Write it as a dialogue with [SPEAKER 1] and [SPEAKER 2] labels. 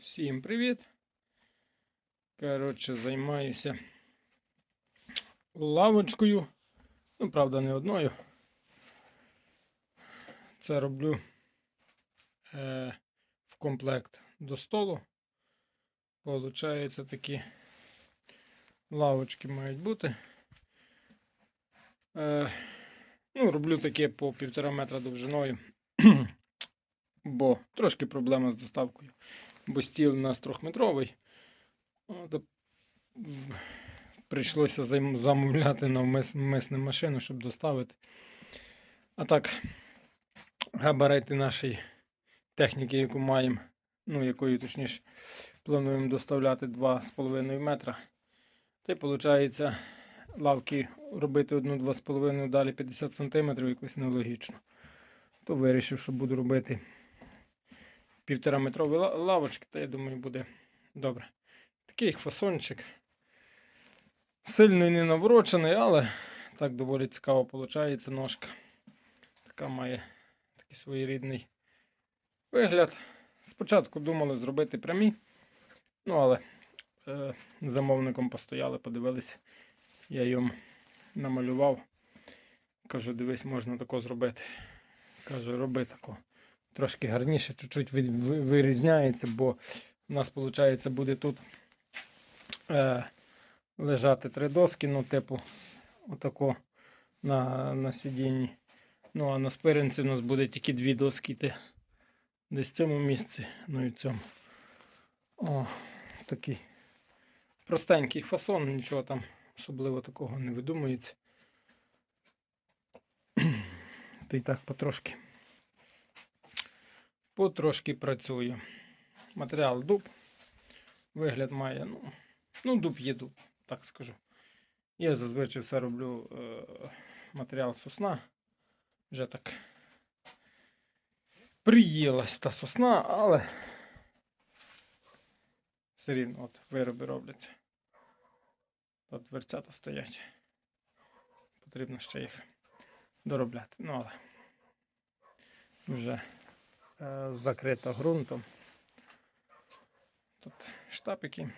[SPEAKER 1] Всім привіт. Коротше, займаюся лавочкою. Ну, правда, не одною. Це роблю е, в комплект до столу. Получається, такі лавочки мають бути. Е, ну, роблю таке по півтора метра довжиною. Бо трошки проблема з доставкою. Бо стіл у нас трьохметровий. Прийшлося замовляти навмисне машину, щоб доставити. А так, габарити нашої техніки, яку маємо, ну, якою точніше плануємо доставляти 2,5 метра. Та й виходить, лавки робити одну 2,5 далі 50 см якось нелогічно. То вирішив, що буду робити півтора метрові лавочки, та я думаю, буде добре. Такий фасончик. Сильно і не наворочений, але так доволі цікаво виходить ножка. Така має такий своєрідний вигляд. Спочатку думали зробити прямі, ну але е, замовником постояли, подивилися. Я йому намалював. Кажу, дивись, можна тако зробити. Каже, роби тако. Трошки гарніше, чуть-чуть ви- ви- вирізняється, бо у нас, виходить, буде тут е, лежати три доски, ну, типу, отако на, на сидінні. Ну, а на спиринці у нас буде тільки дві доски йти. Десь в цьому місці, ну і в цьому. О, такий простенький фасон, нічого там особливо такого не видумується. Та й так потрошки. Потрошки працюю. Матеріал дуб. Вигляд має, ну, ну дуб є дуб, так скажу. Я зазвичай все роблю е, матеріал сосна. Вже так приїлась та сосна, але все рівно от вироби робляться. Тут дверцята стоять. Потрібно ще їх доробляти. Ну, але вже закрита ґрунтом. Тут штапики.